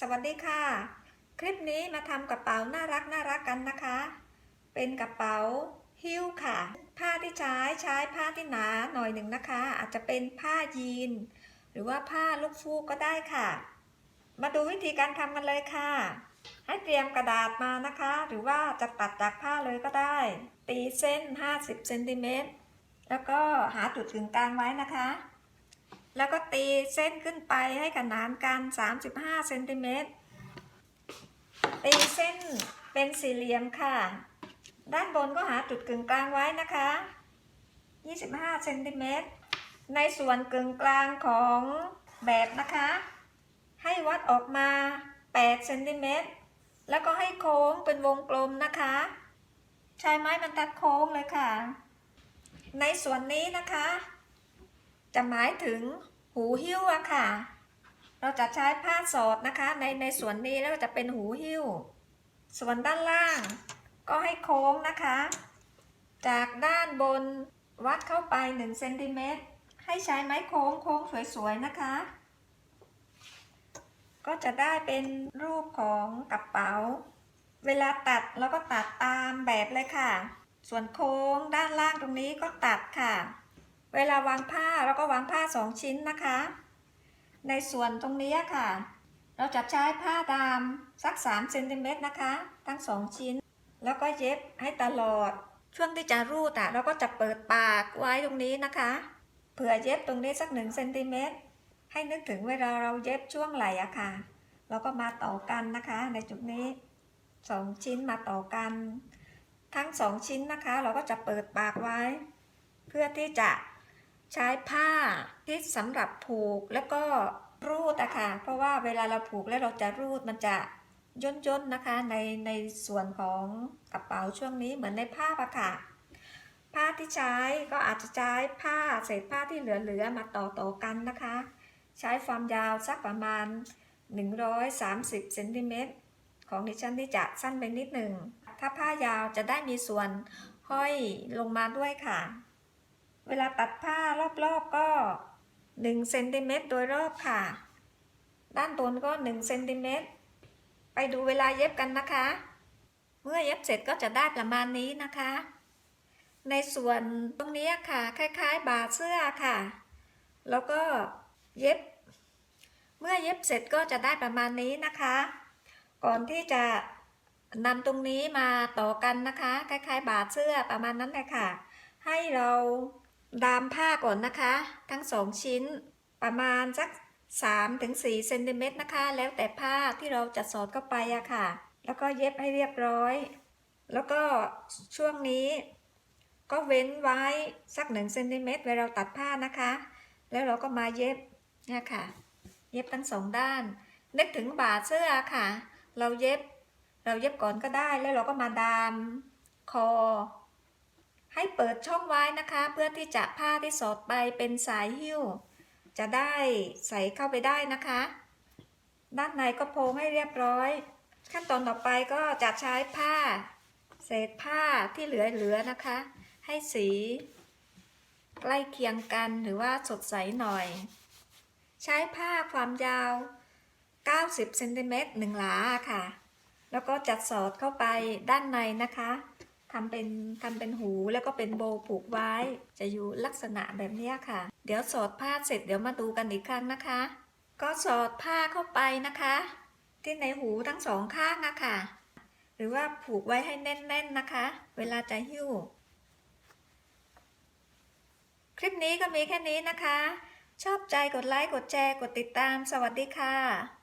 สวัสดีค่ะ คลิปนี้มาทำกระเป๋าน่ารักน่ารักกันนะคะ เป็นกระเป๋าหิ้วค่ะ ผ้าที่ใช้ใช้ผ้าที่หนาหน่อยหนึ่งนะคะ อาจจะเป็นผ้ายีน หรือว่าผ้าลูกฟูกก็ได้ค่ะ มาดูวิธีการทำกันเลยค่ะ ให้เตรียมกระดาษมานะคะ หรือว่าจะตัดจากผ้าเลยก็ได้ ตีเส้น 50เซนติเมตรแล้วก็หาจุดกึ่งกลางไว้นะคะ แล้วก็ตีเส้นขึ้นไปให้ขนานกัน 35เซนติเมตรตีเส้นเป็นสี่เหลี่ยมค่ะ ด้านบนก็หาจุดกึ่งกลางไว้นะคะ 25เซนติเมตร ในส่วนกึ่งกลางของแบบนะคะ ให้วัดออกมา8เซนติเมตร แล้วก็ให้โค้งเป็นวงกลมนะคะ ใช้ไม้บรรทัดโค้งเลยค่ะ ในส่วนนี้นะคะ จะหมายถึง หูหิ้วอะค่ะ เราจะใช้ผ้าสอดนะคะ ในในส่วนนี้แล้วจะเป็นหูหิ้ว ส่วนด้านล่าง ก็ให้โค้งนะคะ จากด้านบนวัดเข้าไป1เซนติเมตรให้ใช้ไม้โค้งโค้งสวยๆนะคะ ก็จะได้เป็นรูปของกระเป๋า เวลาตัดเราก็ตัดตามแบบเลยค่ะ ส่วนโค้งด้านล่างตรงนี้ก็ตัดค่ะ เวลาวางผ้าเราก็วางผ้าสองชิ้นนะคะ ในส่วนตรงนี้ค่ะ เราจะใช้ผ้าดามสัก3เซนติเมตรนะคะ ทั้งสองชิ้น แล้วก็เย็บให้ตลอด ช่วงที่จะรูดอะเราก็จะเปิดปากไว้ตรงนี้นะคะ เผื่อเย็บตรงนี้สักหนึ่งเซนติเมตรให้นึกถึงเวลาเราเย็บช่วงไหล่อะค่ะ เราก็มาต่อกันนะคะ ในจุดนี้สองชิ้นมาต่อกัน ทั้งสองชิ้นนะคะ เราก็จะเปิดปากไว้ เพื่อที่จะ ใช้ผ้าที่สำหรับผูกแล้วก็รูดอะค่ะ เพราะว่าเวลาเราผูกแล้วเราจะรูดมันจะย่นๆนนะคะในในส่วนของกระเป๋าช่วงนี้เหมือนในผ้าอะค่ะ ผ้าที่ใช้ก็อาจจะใช้ผ้าเศษผ้าที่เหลือๆมาต่อต่อๆกันนะคะ ใช้ความยาวสักประมาณ 130เซนติเมตรของดิฉันที่จะสั้นไปนิดหนึ่ง ถ้าผ้ายาวจะได้มีส่วนห้อยลงมาด้วยค่ะ เวลาตัดผ้ารอบๆก็1เซนติเมตรโดยรอบค่ะ ด้านบนก็1เซนติเมตรไปดูเวลาเย็บกันนะคะ เมื่อเย็บเสร็จก็จะได้ประมาณนี้นะคะ ในส่วนตรงนี้ค่ะ คล้าย ๆ บาเสื้อค่ะ แล้วก็เย็บ เมื่อเย็บเสร็จก็จะได้ประมาณนี้นะคะ ก่อนที่จะนำตรงนี้มาต่อกันนะคะ คล้าย ๆ บาดเสื้อประมาณนั้นเลยค่ะ ให้เรา ดามผ้าก่อนนะคะ ทั้งสองชิ้นประมาณสัก3ถึง4เซนติเมตรนะคะ แล้วแต่ผ้าที่เราจะสอดเข้าไปอะค่ะ แล้วก็เย็บให้เรียบร้อย แล้วก็ช่วงนี้ก็เว้นไว้สัก1เซนติเมตรเวลาเราตัดผ้านะคะ แล้วเราก็มาเย็บเนี่ยค่ะ เย็บทั้งสองด้าน นึกถึงบาดเสื้อค่ะ เราเย็บ เราเย็บก่อนก็ได้แล้วเราก็มาดามคอ ให้เปิดช่องไว้นะคะ เพื่อที่จะผ้าที่สอดไปเป็นสายหิ้ว จะได้ใส่เข้าไปได้นะคะ ด้านในก็โพงให้เรียบร้อย ขั้นตอนต่อไปก็จะใช้ผ้า เศษผ้าที่เหลือๆนะคะ ให้สี ใกล้เคียงกันหรือว่าสดใสหน่อย ใช้ผ้าความยาว 90เซนติเมตรหนึ่งหลาค่ะ แล้วก็จัดสอดเข้าไปด้านในนะคะ ทำเป็นทำเป็นหูแล้วก็เป็นโบผูกไว้ จะอยู่ลักษณะแบบนี้ค่ะ เดี๋ยวสอดผ้าเสร็จเดี๋ยวมาดูกันอีกครั้งนะคะ ก็สอดผ้าเข้าไปนะคะ ที่ในหูทั้งสองข้างอะค่ะ หรือว่าผูกไว้ให้แน่น ๆนะคะ เวลาจะหิ้ว คลิปนี้ก็มีแค่นี้นะคะ ชอบใจกดไลค์กดแชร์กดติดตาม สวัสดีค่ะ